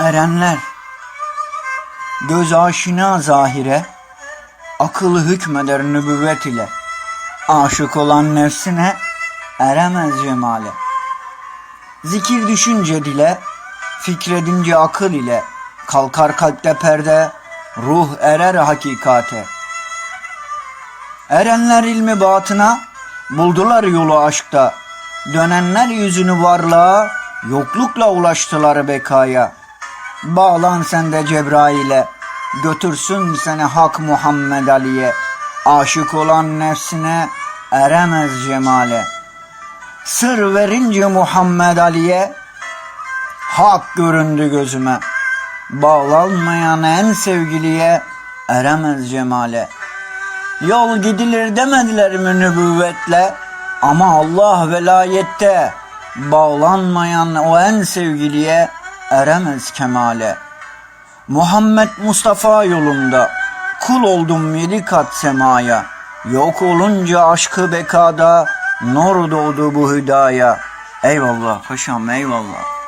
Erenler. Göz aşina zahire Akıllı hükmeder nübüvvet ile. Aşık olan nefsine Eremez cemale. Zikir düşünce dile Fikredince akıl ile. Kalkar kalpte perde Ruh erer hakikate. Erenler ilmi batına Buldular yolu aşkta. Dönenler yüzünü varlığa Yoklukla ulaştılar bekaya Bağlan sen de Cebrail'e. Götürsün seni Hak Muhammed Ali'ye. Aşık olan nefsine eremez cemale. Sır verince Muhammed Ali'ye Hak göründü gözüme. Bağlanmayan en sevgiliye eremez cemale. Yol gidilir demediler mi nübüvvetle? Ama Allah velayette Bağlanmayan o en sevgiliye eremez kemale. Muhammed Mustafa yolunda. Kul oldum yedi kat semaya. Yok olunca aşkı bekada Nur doğdu bu hüdaya. Eyvallah paşam eyvallah